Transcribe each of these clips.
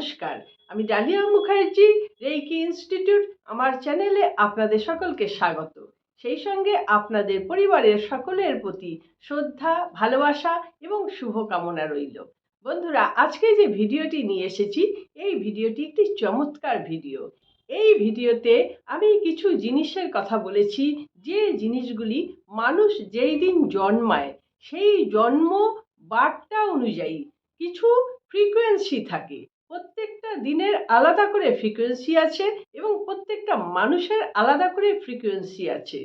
নমস্কার। আমি dahlia Mukherjee, reiki institute, আমার চ্যানেলে আপনাদের সকলকে স্বাগত। সেই সঙ্গে আপনাদের পরিবারের সকলের প্রতি শ্রদ্ধা, ভালোবাসা এবং শুভকামনা রইল। বন্ধুরা, আজকে যে ভিডিওটি নিয়ে এসেছি, এই ভিডিওটি একটি চমৎকার ভিডিও। এই ভিডিওতে আমি কিছু জিনিসের কথা বলেছি, যে জিনিসগুলি মানুষ যেই দিন জন্মায়, সেই জন্ম বার্তা অনুযায়ী কিছু ফ্রিকোয়েন্সি থাকে। প্রত্যেকটা দিনের আলাদা করে ফ্রিকোয়েন্সি আছে এবং প্রত্যেকটা মানুষের আলাদা করে ফ্রিকোয়েন্সি আছে।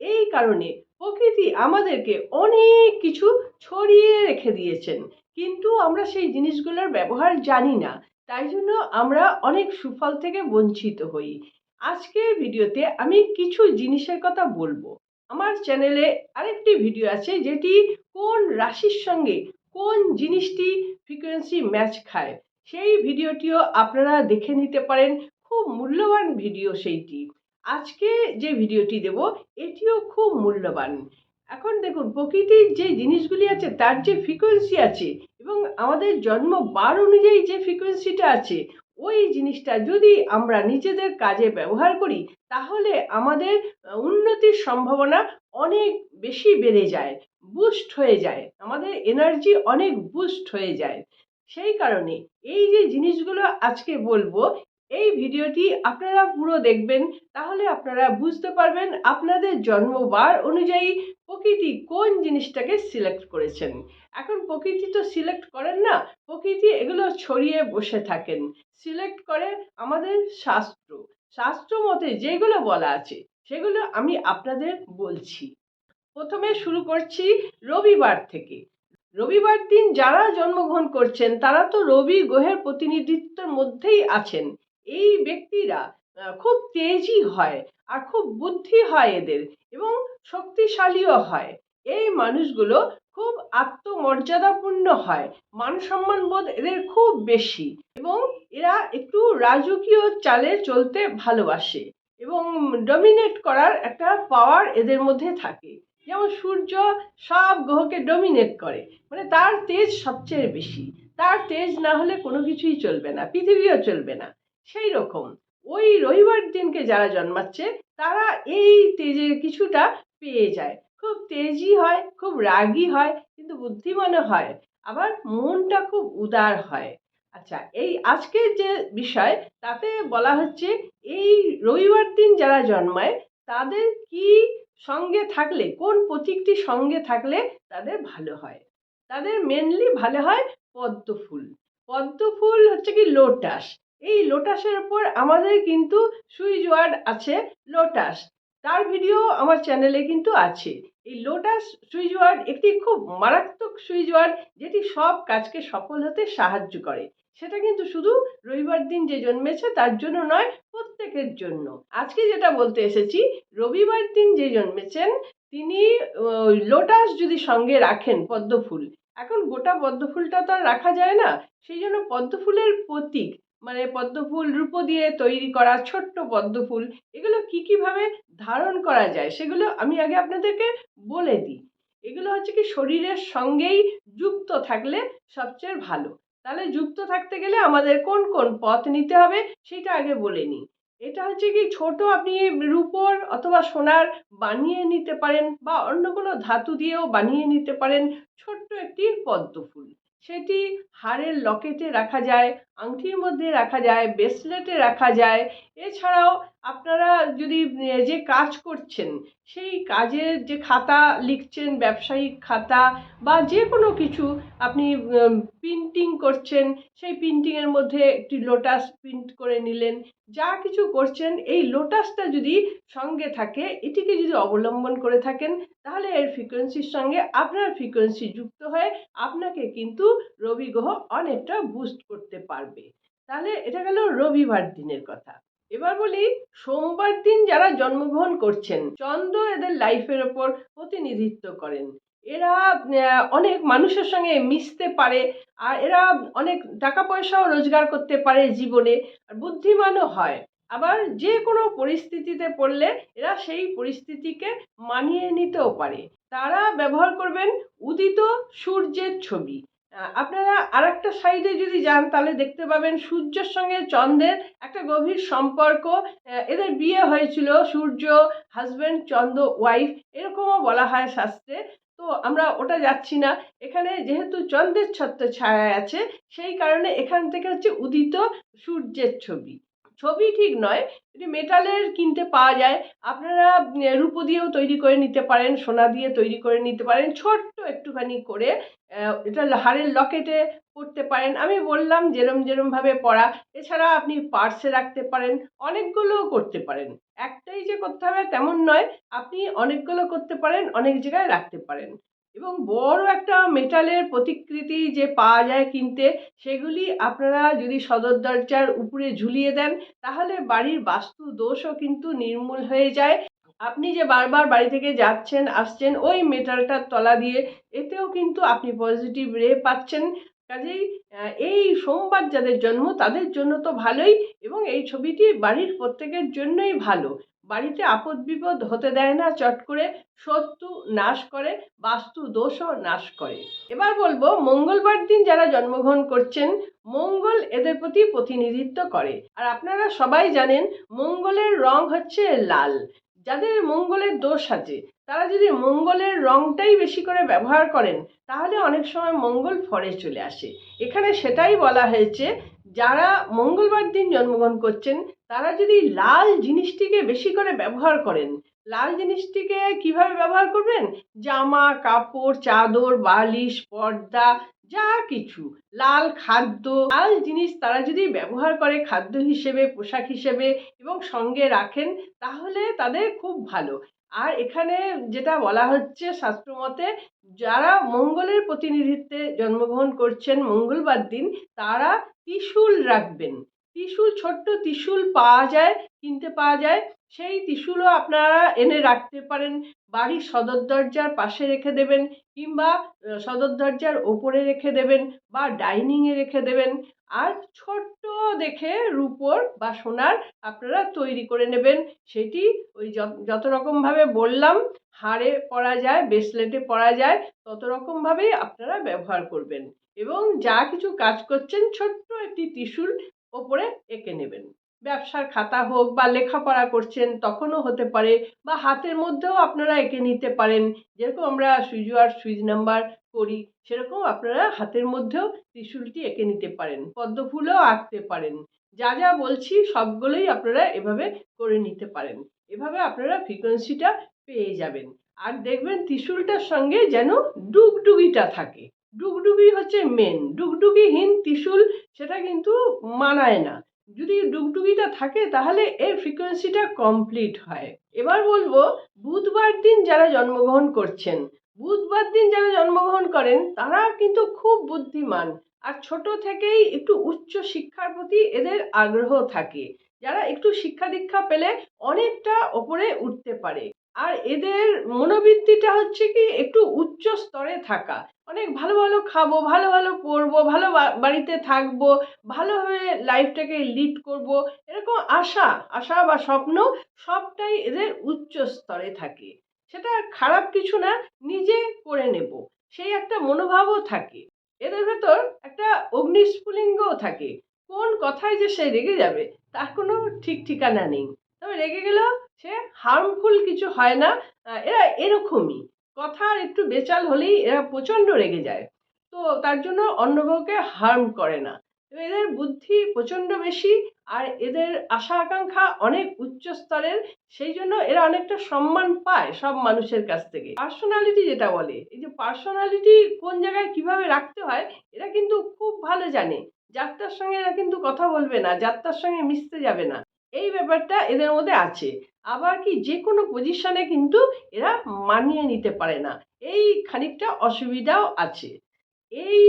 এই কারণে প্রকৃতি আমাদেরকে অনেক কিছু ছড়িয়ে রেখে দিয়েছেন। কিন্তু আমরা সেই জিনিসগুলোর ব্যবহার জানি না, তাই জন্য আমরা অনেক সুফল থেকে বঞ্চিত হই। আজকের ভিডিওতে আমি কিছু জিনিসের কথা বলব। আমার চ্যানেলে আরেকটি ভিডিও আছে যেটি কোন রাশির সঙ্গে কোন জিনিসটি ফ্রিকোয়েন্সি ম্যাচ খায়। সেই ভিডিওটিও আপনারা দেখে নিতে পারেন। খুব মূল্যবান ভিডিও সেইটি। আজকে যে ভিডিওটি দেব, এটিও খুব মূল্যবান। এখন দেখুন, প্রকৃতির যে জিনিসগুলি আছে, তার যে ফ্রিকোয়েন্সি আছে এবং আমাদের জন্ম বার অনুযায়ী যে ফ্রিকোয়েন্সিটা আছে, ওই জিনিসটা যদি আমরা নিজেদের কাজে ব্যবহার করি, তাহলে আমাদের উন্নতির সম্ভাবনা অনেক বেশি বেড়ে যায় বুস্ট হয়ে যায়। আমাদের এনার্জি অনেক বুস্ট হয়ে যায়। সেই কারণে এই যে জিনিসগুলো আজকে বলব, এই ভিডিওটি আপনারা পুরো দেখবেন, তাহলে আপনারা বুঝতে পারবেন আপনাদের জন্মবার অনুযায়ী প্রকৃতি কোন জিনিসটাকে সিলেক্ট করেছেন। এখন প্রকৃতি তো সিলেক্ট করেন না, প্রকৃতি এগুলো ছড়িয়ে বসে থাকেন। সিলেক্ট করে আমাদের শাস্ত্র শাস্ত্র মতে যেগুলো বলা আছে, সেগুলো আমি আপনাদের বলছি। প্রথমে শুরু করছি রবিবার থেকে। রবিবার দিন যারা জন্মগ্রহণ করছেন, তারা তো রবি গ্রহের প্রতিনিধিত্বের মধ্যেই আছেন। এই ব্যক্তিরা খুব তেজি হয় আর খুব বুদ্ধি হয় এদের এবং শক্তিশালীও হয়। এই মানুষগুলো খুব আত্মমর্যাদাপূর্ণ হয় মান সম্মান বোধ এদের খুব বেশি এবং এরা একটু রাজকীয় চালে চলতে ভালোবাসে এবং ডমিনেট করার একটা পাওয়ার এদের মধ্যে থাকে। যেমন সূর্য সব গ্রহকে ডমিনেট করে মানে তার তেজ সবচেয়ে বেশি। তার তেজ না হলে কোনো কিছুই চলবে না, পৃথিবীও চলবে না। সেই রকম। ওই রবিবার দিনকে যারা জন্মাচ্ছে, তারা এই তেজের কিছুটা পেয়ে যায়। খুব তেজি হয়, খুব রাগী হয়, কিন্তু বুদ্ধিমানও হয়। আবার মনটা খুব উদার হয়। আচ্ছা এই আজকের যে বিষয়, তাতে বলা হচ্ছে এই রবিবার দিন যারা জন্মায়, তাদের কি সঙ্গে থাকলে, কোন প্রতীকটি সঙ্গে থাকলে তাদের ভালো হয়? তাদের মেনলি ভালো হয় পদ্ম ফুল। পদ্ম ফুল হচ্ছে কি লোটাস এই লোটাসের উপর আমাদের কিন্তু সুইচ ওয়ার্ড আছে লোটাস তার ভিডিও আমার চ্যানেলে কিন্তু আছে। এই লোটাস সুইচ ওয়ার্ড একটি খুব মারাত্মক সুইচ ওয়ার্ড যেটি সব কাজকে সফল হতে সাহায্য করে। সেটা কিন্তু শুধু রবিবার দিন যে জন্মেছে তার জন্য নয়, প্রত্যেকের জন্য। আজকে যেটা বলতে এসেছি, রবিবার দিন যে জন্মেছেন, তিনি লোটাস যদি সঙ্গে রাখেন পদ্মফুল, এখন গোটা পদ্মফুলটা তো আর রাখা যায় না, সেই জন্য পদ্মফুলের প্রতীক মানে পদ্ম ফুল রূপো দিয়ে তৈরি করা ছোট্ট পদ্মফুল, এগুলো কি কীভাবে ধারণ করা যায় সেগুলো আমি আগে আপনাদেরকে বলে দিই। এগুলো হচ্ছে কি শরীরের সঙ্গেই যুক্ত থাকলে সবচেয়ে ভালো। তাহলে যুক্ত থাকতে গেলে আমাদের কোন কোন পথ নিতে হবে সেটা আগে বলে নিই। এটা হচ্ছে কি ছোট আপনি রূপোর অথবা সোনার বানিয়ে নিতে পারেন বা অন্য কোনো ধাতু দিয়েও বানিয়ে নিতে পারেন ছোট্ট একটি পদ্ম ফুল। সেটি হাড়ের লকেটে রাখা যায়, আংটির মধ্যে রাখা যায় ব্রেসলেটে রাখা যায়। এছাড়াও আপনারা যদি যে কাজ করছেন সেই কাজের যে খাতা লিখছেন, ব্যবসায়িক খাতা বা যে কোনো কিছু আপনি প্রিন্টিং করছেন, সেই প্রিন্টিংয়ের মধ্যে একটি লোটাস প্রিন্ট করে নিলেন, যা কিছু করছেন, এই লোটাসটা যদি সঙ্গে থাকে, এটিকে যদি অবলম্বন করে থাকেন, তাহলে এর ফ্রিকোয়েন্সির সঙ্গে আপনার ফ্রিকোয়েন্সি যুক্ত হয়ে আপনাকে কিন্তু রবি গ্রহ অনেকটা বুস্ট করতে পারবে। তাহলে এটা গেল রবিবার দিনের কথা। এবার বলি, সোমবার দিন যারা জন্মগ্রহণ করছেন, চন্দ্র এদের লাইফের ওপর প্রতিনিধিত্ব করেন। এরা অনেক মানুষের সঙ্গে মিশতে পারে, আর এরা অনেক টাকা পয়সাও রোজগার করতে পারে জীবনে, আর বুদ্ধিমানও হয়। আবার যে কোনো পরিস্থিতিতে পড়লে এরা সেই পরিস্থিতিকে মানিয়ে নিতেও পারে। তারা ব্যবহার করবেন উদিত সূর্যের ছবি। আপনারা আর একটা সাইডে যদি যান, তাহলে দেখতে পাবেন সূর্যের সঙ্গে চন্দ্রের একটা গভীর সম্পর্ক। এদের বিয়ে হয়েছিল সূর্য হাজব্যান্ড চন্দ্র ওয়াইফ এরকমও বলা হয় শাস্ত্রে। তো আমরা ওটা যাচ্ছি না। এখানে যেহেতু চন্দ্রের ছত্র ছায়া আছে, সেই কারণে এখান থেকে হচ্ছে উদিত সূর্যের ছবি। ছবি ঠিক নয় এটি মেটালের কিনতে পাওয়া যায়, আপনারা রূপো দিয়েও তৈরি করে নিতে পারেন, সোনা দিয়ে তৈরি করে নিতে পারেন, ছোট্ট একটুখানি করে এটা হাড়ের লকেটে পরতে পারেন। আমি বললাম যেরম যেরম ভাবে পরা এছাড়া আপনি পার্সে রাখতে পারেন অনেকগুলো করতে পারেন। একটাই যে করতে হবে তেমন নয়, আপনি অনেকগুলো করতে পারেন, অনেক জায়গায় রাখতে পারেন। এবং বড় একটা মেটালের প্রতিকৃতি যে পাওয়া যায় কিনতে, সেগুলি আপনারা যদি সদর দরজার উপরে ঝুলিয়ে দেন, তাহলে বাড়ির বাস্তু দোষও কিন্তু নির্মূল হয়ে যায়। আপনি যে বারবার বাড়ি থেকে যাচ্ছেন, আসছেন, ওই মেটালটার তলা দিয়ে, এতেও কিন্তু আপনি পজিটিভ রে পাচ্ছেন। কাজেই এই সোমবার যাদের জন্ম, তাদের জন্য তো ভালোই এবং এই ছবিটি বাড়ির প্রত্যেকের জন্যই ভালো। বাড়িতে আপদ বিপদ হতে দেয় না, চট করে শত্রু নাশ করে, বাস্তু দোষও নাশ করে। এবার বলব, মঙ্গলবার দিন যারা জন্মগ্রহণ করছেন, মঙ্গল এদের প্রতি প্রতিনিধিত্ব করে। আর আপনারা সবাই জানেন, মঙ্গলের রং হচ্ছে লাল। যাদের মঙ্গলের দোষ আছে, তারা যদি মঙ্গলের রংটাই বেশি করে ব্যবহার করেন, তাহলে অনেক সময় মঙ্গল ফরে চলে আসে। এখানে সেটাই বলা হয়েছে, যারা মঙ্গলবার দিন জন্মগ্রহণ করছেন তারা যদি লাল জিনিসটিকে বেশি করে ব্যবহার করেন, লাল জিনিসটিকে কীভাবে ব্যবহার করবেন? জামা, কাপড়, চাদর, বালিশ, পর্দা, যা কিছু। লাল খাদ্য, লাল জিনিস তারা যদি ব্যবহার করে খাদ্য হিসেবে, পোশাক হিসেবে এবং সঙ্গে রাখেন, তাহলে তাদের খুব ভালো। আর এখানে যেটা বলা হচ্ছে শাস্ত্রমতে যারা মঙ্গলের প্রতিনিধিত্বে জন্মগ্রহণ করছেন মঙ্গলবার দিন, তারা ত্রিশূল রাখবেন। ত্রিশূল, ছোট্ট ত্রিশূল পাওয়া যায়, কিনতে পাওয়া যায়। সেই ত্রিশূলও আপনারা এনে রাখতে পারেন, বাড়ির সদর দরজার পাশে রেখে দেবেন কিংবা সদর দরজার ওপরে রেখে দেবেন বা ডাইনিংয়ে রেখে দেবেন। আর ছোট্ট দেখে রূপোর বা সোনার আপনারা তৈরি করে নেবেন। সেটি ওই যত- রকমভাবে বললাম, হাড়ে পরা যায়, ব্রেসলেটে পরা যায়, তত রকমভাবেই আপনারা ব্যবহার করবেন। এবং যা কিছু কাজ করছেন, ছোট্ট একটি ত্রিশূল ওপরে এঁকে নেবেন। ব্যবসার খাতা হোক বা লেখাপড়া করছেন, তখনও হতে পারে বা হাতের মধ্যেও আপনারা এঁকে নিতে পারেন। যেরকম আমরা সুইচ আর সুইচ নাম্বার করি, সেরকম আপনারা হাতের মধ্যেও ত্রিশূলটি এঁকে নিতে পারেন, পদ্ম ফুলও আঁকতে পারেন। যা যা বলছি সবগুলোই আপনারা এভাবে করে নিতে পারেন। এভাবে আপনারা ফ্রিকোয়েন্সিটা পেয়ে যাবেন। আর দেখবেন ত্রিশূলটার সঙ্গে যেন ডুগডুগিটা থাকে। ডুগডুগি হচ্ছে মেন ডুগডুগিহীন ত্রিশূল সেটা কিন্তু মানায় না। যদি ডুগডুগিটা থাকে, তাহলে এর ফ্রিকোয়েন্সিটা কমপ্লিট হয়। এবার বলব, বুধবার দিন যারা জন্মগ্রহণ করছেন, বুধবার দিন যারা জন্মগ্রহণ করেন, তারা কিন্তু খুব বুদ্ধিমান। আর ছোট থেকেই একটু উচ্চ শিক্ষার প্রতি এদের আগ্রহ থাকে। যারা একটু শিক্ষা দীক্ষা পেলে অনেকটা ওপরে উঠতে পারে। আর এদের মনোবৃত্তিটা হচ্ছে কি একটু উচ্চ স্তরে থাকা। অনেক ভালো ভালো খাব, ভালো ভালো পড়ব ভালো বাড়িতে থাকব ভালোভাবে লাইফটাকে লিড করব, এরকম আশা আশা বা স্বপ্ন সবটাই এদের উচ্চ স্তরে থাকে। সেটা খারাপ কিছু না, নিজে করে নেব। সেই একটা মনোভাবও থাকে। এদের ভেতর একটা অগ্নিস্ফুলিঙ্গও থাকে। কোন কথায় যে সে রেগে যাবে, তার কোনো ঠিক ঠিকানা নেই। তবে রেগে গেলেও সে হার্মফুল কিছু হয় না। এরা এরকমই। কথার একটু বেচাল হলেই এরা প্রচণ্ড রেগে যায়। তো তার জন্য অন্য কাউকে হার্ম করে না। এদের বুদ্ধি প্রচণ্ড বেশি আর এদের আশা আকাঙ্ক্ষা অনেক উচ্চ স্তরের। সেই জন্য এরা অনেকটা সম্মান পায় সব মানুষের কাছ থেকে। পার্সোনালিটি যেটা বলে, এই যে পার্সোনালিটি কোন জায়গায় কীভাবে রাখতে হয়, এরা কিন্তু খুব ভালো জানে। যাত্রার সঙ্গে এরা কিন্তু কথা বলবে না, যাত্রার সঙ্গে মিশতে যাবে না। এই ব্যাপারটা এদের মধ্যে আছে। আবার কি যে কোনো পজিশনে কিন্তু এরা মানিয়ে নিতে পারে না। এই খানিকটা অসুবিধাও আছে। এই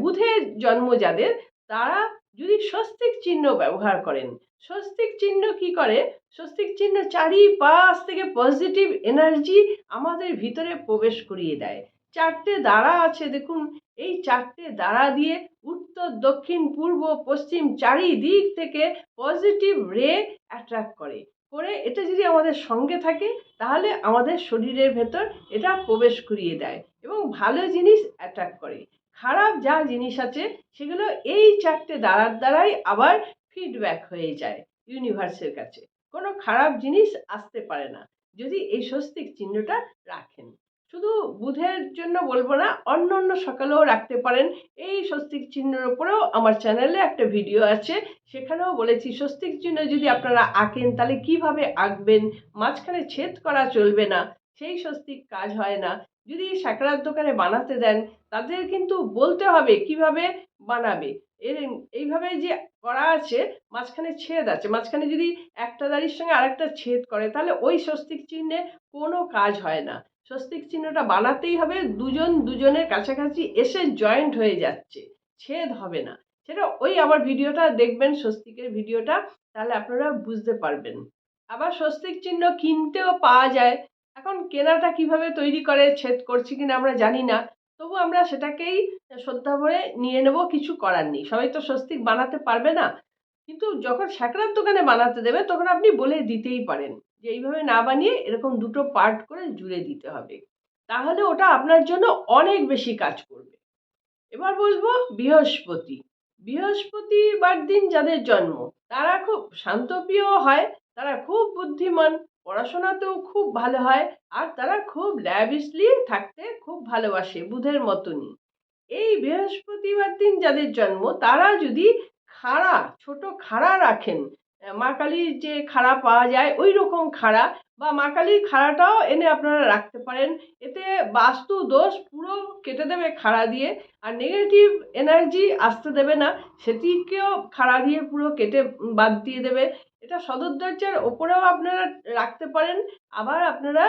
বুধের জন্ম যাদের, তারা যদি স্বস্তিক চিহ্ন ব্যবহার করেন, স্বস্তিক চিহ্ন কি করে? স্বস্তিক চিহ্ন চারিপাশ থেকে পজিটিভ এনার্জি আমাদের ভিতরে প্রবেশ করিয়ে দেয়। চারটে দ্বারা আছে, দেখুন, এই চারটে দ্বারা দিয়ে উত্তর, দক্ষিণ, পূর্ব, পশ্চিম চারিদিক থেকে পজিটিভ রে অ্যাট্রাক্ট করে। করে এটা যদি আমাদের সঙ্গে থাকে, তাহলে আমাদের শরীরের ভেতর এটা প্রবেশ করিয়ে দেয় এবং ভালো জিনিস অ্যাট্রাক্ট করে। খারাপ যা জিনিস আছে, সেগুলো এই চারটে দ্বারার দ্বারাই আবার ফিডব্যাক হয়ে যায় ইউনিভার্সের কাছে। কোনো খারাপ জিনিস আসতে পারে না। যদি এই স্বস্তিক চিহ্নটা রাখেন। শুধু বুধের জন্য বলব না অন্য অন্য সকালেও রাখতে পারেন। এই স্বস্তিক চিহ্নের উপরেও আমার চ্যানেলে একটা ভিডিও আছে, সেখানেও বলেছি, স্বস্তিক চিহ্ন যদি আপনারা আঁকেন, তাহলে কীভাবে আঁকবেন? মাঝখানে ছেদ করা চলবে না, সেই স্বস্তিক কাজ হয় না। যদি সাঁকড়ার দোকানে বানাতে দেন, তাদের কিন্তু বলতে হবে কীভাবে বানাবে। এর এইভাবে যে করা আছে, মাঝখানে ছেদ আছে। মাঝখানে যদি একটা দাড়ির সঙ্গে আরেকটা ছেদ করে, তাহলে ওই স্বস্তিক চিহ্নে কোনো কাজ হয় না। স্বস্তিক চিহ্নটা বানাতেই হবে, দুজন দুজনের কাছাকাছি এসে জয়েন্ট হয়ে যাচ্ছে। ছেদ হবে না। সেটা ওই আবার ভিডিওটা দেখবেন, স্বস্তিকের ভিডিওটা, তাহলে আপনারা বুঝতে পারবেন। আবার স্বস্তিক চিহ্ন কিনতেও পাওয়া যায়। এখন কেনাটা কীভাবে তৈরি করে, ছেদ করছি কিনা আমরা জানি না। তবু আমরা সেটাকেই শ্রদ্ধা ভরে নিয়ে নেব, কিছু করার নেই। সবাই তো স্বস্তিক, বানাতে পারবে না। কিন্তু যখন স্যাকরার দোকানে বানাতে দেবে, তখন আপনি বলে দিতেই পারেন যে, এইভাবে না বানিয়ে এরকম দুটো পার্ট করে জুড়ে দিতে হবে। তাহলে ওটা আপনার জন্য অনেক বেশি কাজ করবে। এবার বলব বৃহস্পতি। বৃহস্পতিবার দিন যাদের জন্ম, তারা খুব শান্তপ্রিয় হয়, তারা খুব বুদ্ধিমান। পড়াশোনাতেও খুব ভালো হয় আর তারা খুব ল্যাবিসলি থাকতে খুব ভালোবাসে বুধের মতনই। এই বৃহস্পতিবার দিন যাদের জন্ম, তারা যদি খাড়া, ছোট খাড়া রাখেন মা কালীর যে খাড়া পাওয়া যায় ওই রকম খাড়া বা মা কালীর খাড়াটাও এনে আপনারা রাখতে পারেন। এতে বাস্তু দোষ পুরো কেটে দেবে খাড়া দিয়ে আর নেগেটিভ এনার্জি আসতে দেবে না, সেটিকেও খাড়া দিয়ে পুরো কেটে বাদ দিয়ে দেবে। এটা সদর দরজার ওপরেও আপনারা রাখতে পারেন, আবার আপনারা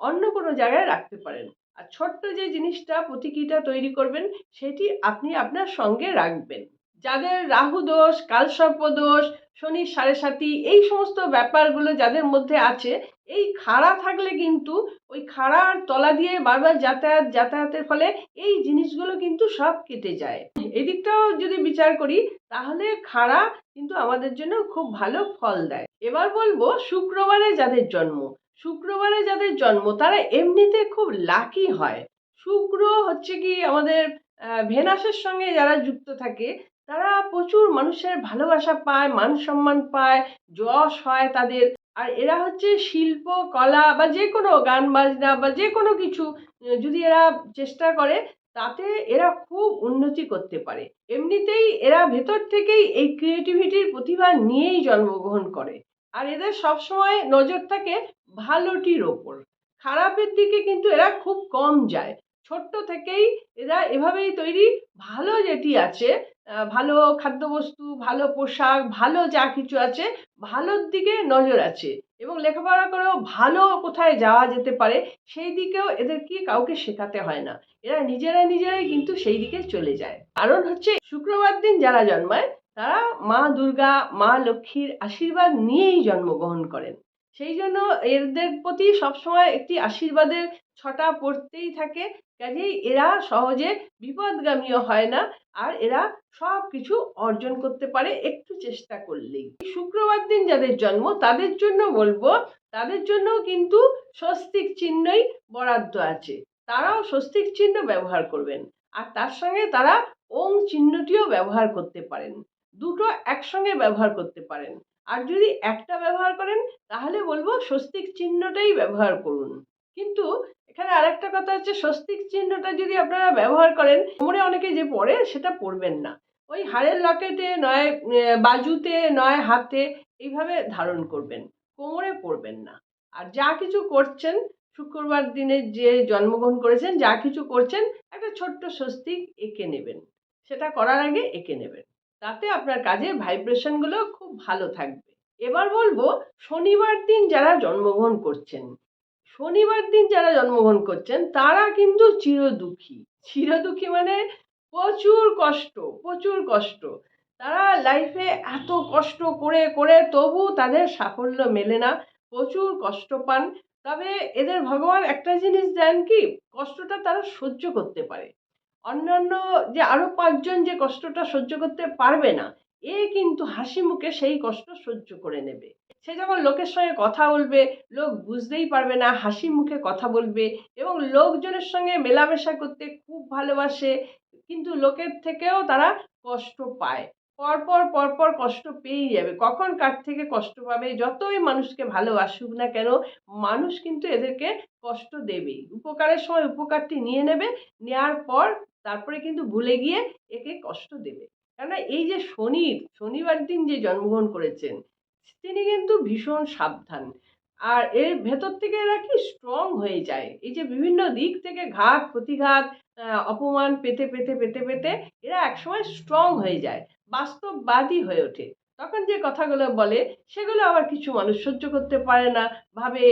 অন্য কোনো জায়গায় রাখতে পারেন। আর ছোট্ট যে জিনিসটা প্রতীকীটা তৈরি করবেন, সেটি আপনি আপনার সঙ্গে রাখবেন। যাদের রাহু দোষ কালসর্প দোষ, শনি সাড়ে সাতি, এই সমস্ত ব্যাপারগুলো যাদের মধ্যে আছে, এই খাড়া থাকলে কিন্তু ওই খাড়ার তলা দিয়ে বারবার যাতায়াত, যাতায়াতের ফলে এই জিনিসগুলো কিন্তু সব কেটে যায়। এদিকটাও যদি বিচার করি, তাহলে খাড়া কিন্তু আমাদের জন্য খুব ভালো ফল দেয়। এবার বলব শুক্রবারে যাদের জন্ম, শুক্রবারে যাদের জন্ম, তারা এমনিতে খুব লাকি হয়। শুক্র হচ্ছে কি আমাদের ভেনাসের সঙ্গে যারা যুক্ত থাকে তারা প্রচুর মানুষের ভালোবাসা পায় মান সম্মান পায়, যশ হয় তাদের। আর এরা হচ্ছে শিল্প, কলা বা যে কোনো গান, বাজনা বা যে কোনো কিছু যদি এরা চেষ্টা করে, তাতে এরা খুব উন্নতি করতে পারে। এমনিতেই এরা ভেতর থেকেই এই ক্রিয়েটিভিটির প্রতিভা নিয়েই জন্মগ্রহণ করে। আর এদের সবসময় নজর থাকে ভালোটির ওপর। খারাপের দিকে কিন্তু এরা খুব কম যায়। ছোট্ট থেকেই এরা এভাবেই তৈরি। ভালো যেটি আছে ভালো খাদ্যবস্তু, ভালো পোশাক, ভালো যা কিছু আছে, ভালোর দিকে নজর আছে এবং লেখাপড়া করেও ভালো কোথায় যাওয়া যেতে পারে, সেই দিকেও এদেরকে কাউকে শেখাতে হয় না। এরা নিজেরা নিজেরাই কিন্তু সেই দিকে চলে যায়। কারণ হচ্ছে, শুক্রবার দিন যারা জন্মায়, তারা মা দুর্গা, মা লক্ষ্মীর আশীর্বাদ নিয়েই জন্মগ্রহণ করেন। সেই জন্য এদের প্রতি সবসময় একটি আশীর্বাদের ছটা পড়তেই থাকে। কাজেই এরা সহজে বিপদগামীও হয় না, আর এরা সব কিছু অর্জন করতে পারে একটু চেষ্টা করলেই। শুক্রবার দিন যাদের জন্ম, তাদের জন্য বলব, তাদের জন্য কিন্তু স্বস্তিক চিহ্নই বরাদ্দ আছে। তারাও স্বস্তিক চিহ্ন ব্যবহার করবেন, আর তার সঙ্গে তারা ওং চিহ্নটিও ব্যবহার করতে পারেন। দুটো একসঙ্গে ব্যবহার করতে পারেন। আর যদি একটা ব্যবহার করেন, তাহলে বলব স্বস্তিক চিহ্নটাই ব্যবহার করুন। কিন্তু এখানে আরেকটা কথা হচ্ছে, স্বস্তিক চিহ্নটা যদি আপনারা ব্যবহার করেন, কোমরে অনেকে যে পড়ে সেটা পরবেন না। ওই হাড়ের লকেটে নয় বাজুতে নয় হাতে এইভাবে ধারণ করবেন, কোমরে পরবেন না। আর যা কিছু করছেন, শুক্রবার দিনে যে জন্মগ্রহণ করেছেন, যা কিছু করছেন, একটা ছোট্ট স্বস্তিক এঁকে নেবেন। সেটা করার আগে এঁকে নেবেন। তাতে আপনার কাজের ভাইব্রেশনগুলো খুব ভালো থাকবে। এবার বলব, শনিবার দিন যারা জন্মগ্রহণ করছেন শনিবার দিন যারা জন্মগ্রহণ করছেন, তারা কিন্তু চিরদুখী। চিরদুখী মানে প্রচুর কষ্ট প্রচুর কষ্ট। তারা লাইফে এত কষ্ট করে করে তবু তাদের সাফল্য মেলে না, প্রচুর কষ্ট পান। তবে এদের ভগবান একটা জিনিস দেন কি, কষ্টটা তারা সহ্য করতে পারে। অন্যান্য যে আরও পাঁচজন যে কষ্টটা সহ্য করতে পারবে না এ কিন্তু হাসি মুখে সেই কষ্ট সহ্য করে নেবে। সে যখন লোকের সঙ্গে কথা বলবে, লোক বুঝতেই পারবে না হাসি মুখে কথা বলবে এবং লোকজনের সঙ্গে মেলামেশা করতে খুব ভালোবাসে, কিন্তু লোকের থেকেও তারা কষ্ট পায়। পরপর পরপর কষ্ট পেয়েই যাবে। কখন কার থেকে কষ্ট পাবে, যতই মানুষকে ভালোবাসুক না কেন, মানুষ কিন্তু এদেরকে কষ্ট দেবেই। উপকারের সময় উপকারটি নিয়ে নেবে নেওয়ার পর তারপরে কিন্তু ভুলে গিয়ে একে কষ্ট দেবে। কেননা এই যে শনি, শনিবার দিন যে জন্মগ্রহণ করেছেন, তিনি কিন্তু ভীষণ সাবধান। আর এর ভেতর থেকে এরা কি স্ট্রং হয়ে যায়। এই যে বিভিন্ন দিক থেকে ঘাত, প্রতিঘাত অপমান পেতে পেতে পেতে পেতে এরা একসময় স্ট্রং হয়ে যায়, বাস্তববাদী হয়ে ওঠে। তখন যে কথাগুলো বলে, সেগুলো আবার কিছু মানুষ সহ্য করতে পারে না, ভাবে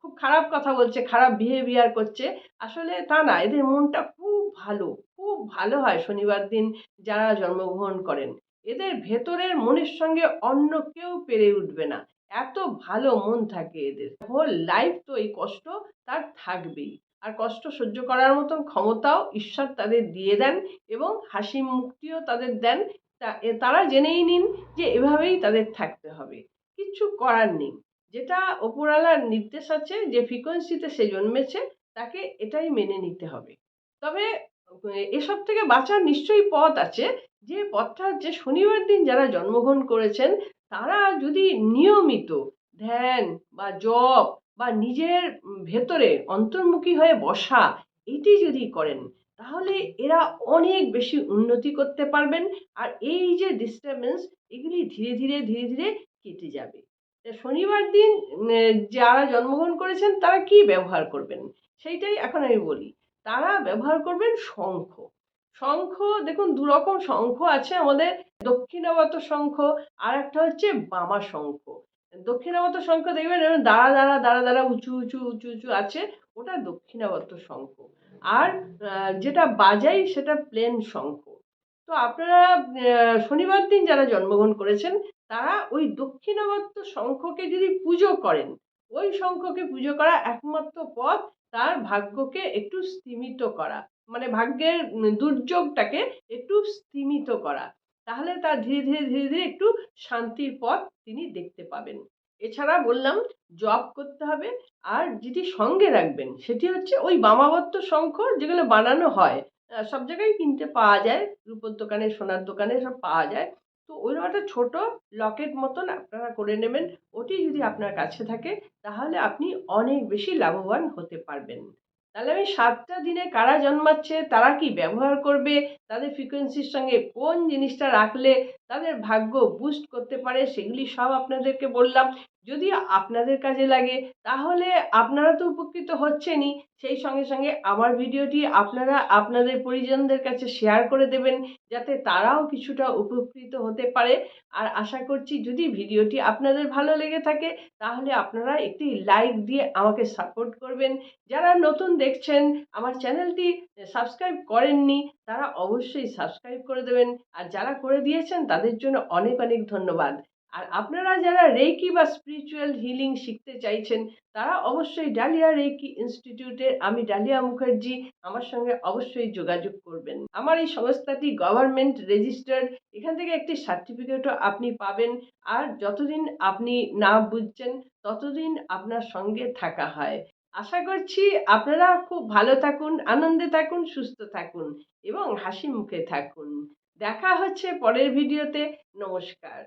খুব খারাপ কথা বলছে, খারাপ বিহেভিয়ার করছে। আসলে তা না, এদের মনটা খুব ভালো খুব ভালো হয় শনিবার দিন যারা জন্মগ্রহণ করেন। এদের ভেতরের মনের সঙ্গে অন্য কেউ পেরে উঠবে না। এত ভালো মন থাকে এদের। হোল লাইফ তো এই কষ্ট তার থাকবেই। আর কষ্ট সহ্য করার মতন ক্ষমতাও ঈশ্বর তাদের দিয়ে দেন এবং হাসি মুক্তিও তাদের দেন। তারা জেনেই নিন যে এভাবেই তাদের থাকতে হবে। কিচ্ছু করার নেই। যেটা ওপরওয়ালার নির্দেশ আছে, যে ফ্রিকোয়েন্সিতে সে জন্মেছে, তাকে এটাই মেনে নিতে হবে। তবে এসব থেকে বাঁচার নিশ্চয়ই পথ আছে। যে পথটা হচ্ছে শনিবার দিন যারা জন্মগ্রহণ করেছেন, তারা যদি নিয়মিত ধ্যান বা জপ বা নিজের ভেতরে অন্তর্মুখী হয়ে বসা, এটি যদি করেন তাহলে এরা অনেক বেশি উন্নতি করতে পারবেন। আর এই যে ডিস্টারবেন্স এগুলি ধীরে ধীরে ধীরে ধীরে কেটে যাবে। শনিবার দিন যারা জন্মগ্রহণ করেছেন, তারা কি ব্যবহার করবেন? সেইটাই এখন আমি বলি। তারা ব্যবহার করবেন শঙ্খ। শঙ্খ, দেখুন দু রকম শঙ্খ আছে আমাদের দক্ষিণাবত শঙ্খ আর একটা হচ্ছে বামা শঙ্খ। দক্ষিণাবত শঙ্খ দেখবেন দাঁড়া দাঁড়া দাঁড়া দাঁড়া, উঁচু উঁচু উঁচু উঁচু আছে, ওটা দক্ষিণাবত শঙ্খ। আর যেটা বাজাই সেটা প্লেন শঙ্খ। তো আপনারা শনিবার দিন যারা জন্মগ্রহণ করেছেন, তারা ওই দক্ষিণাবর্ত শঙ্খকে যদি পুজো করেন, ওই শঙ্খকে পুজো করা একমাত্র পথ তার ভাগ্যকে একটু স্তিমিত করা। মানে ভাগ্যের দুর্যোগটাকে একটু স্তিমিত করা। তাহলে তার ধীরে ধীরে ধীরে ধীরে একটু শান্তির পথ তিনি দেখতে পাবেন। এছাড়া বললাম জব করতে হবে আর যেটি সঙ্গে রাখবেন সেটি হচ্ছে ওই বামাবত্ত শঙ্খ যেগুলো বানানো হয়। সব জায়গায় কিনতে পাওয়া যায়, রূপোর দোকানে, সোনার দোকানে সব পাওয়া যায়। তো ওইরকম একটা ছোট লকেট মতন আপনারা করে নেবেন, ওটি যদি আপনার কাছে থাকে তাহলে আপনি অনেক বেশি লাভবান হতে পারবেন। তাহলে আমি সাতটা দিনে কারা জন্মাচ্ছে, তারা কি ব্যবহার করবে, তাদের ফ্রিকোয়েন্সির সঙ্গে কোন জিনিসটা রাখলে তাদের ভাগ্য বুস্ট করতে পারে, সেগুলি সব আপনাদেরকে বললাম। যদি আপনাদের কাজে লাগে, তাহলে আপনারা তো উপকৃত হচ্ছেনই। সেই সঙ্গে সঙ্গে আমার ভিডিওটি আপনারা আপনাদের পরিজনদের কাছে শেয়ার করে দেবেন, যাতে তারাও কিছুটা উপকৃত হতে পারে। আর আশা করছি যদি ভিডিওটি আপনাদের ভালো লেগে থাকে, তাহলে আপনারা একটি লাইক দিয়ে আমাকে সাপোর্ট করবেন। যারা নতুন দেখছেন, আমার চ্যানেলটি সাবস্ক্রাইব করেননি, তারা অবশ্যই সাবস্ক্রাইব করে দেবেন। আর যারা করে দিয়েছেন, তাদের জন্য অনেক অনেক ধন্যবাদ। আর আপনারা যারা রেকি বা স্পিরিচুয়াল হিলিং শিখতে চাইছেন, তারা অবশ্যই ডালিয়া রেকি ইনস্টিটিউটের আমি ডালিয়া মুখার্জি আমার সঙ্গে অবশ্যই যোগাযোগ করবেন। আমার এই সংস্থাটি গভর্নমেন্ট রেজিস্টার্ড এখান থেকে একটি সার্টিফিকেটও আপনি পাবেন। আর যতদিন আপনি না বুঝছেন, ততদিন আপনার সঙ্গে থাকা হয়। আশা করছি আপনারা খুব ভালো থাকুন, আনন্দে থাকুন, সুস্থ থাকুন এবং হাসি মুখে থাকুন। দেখা হচ্ছে পরের ভিডিওতে নমস্কার।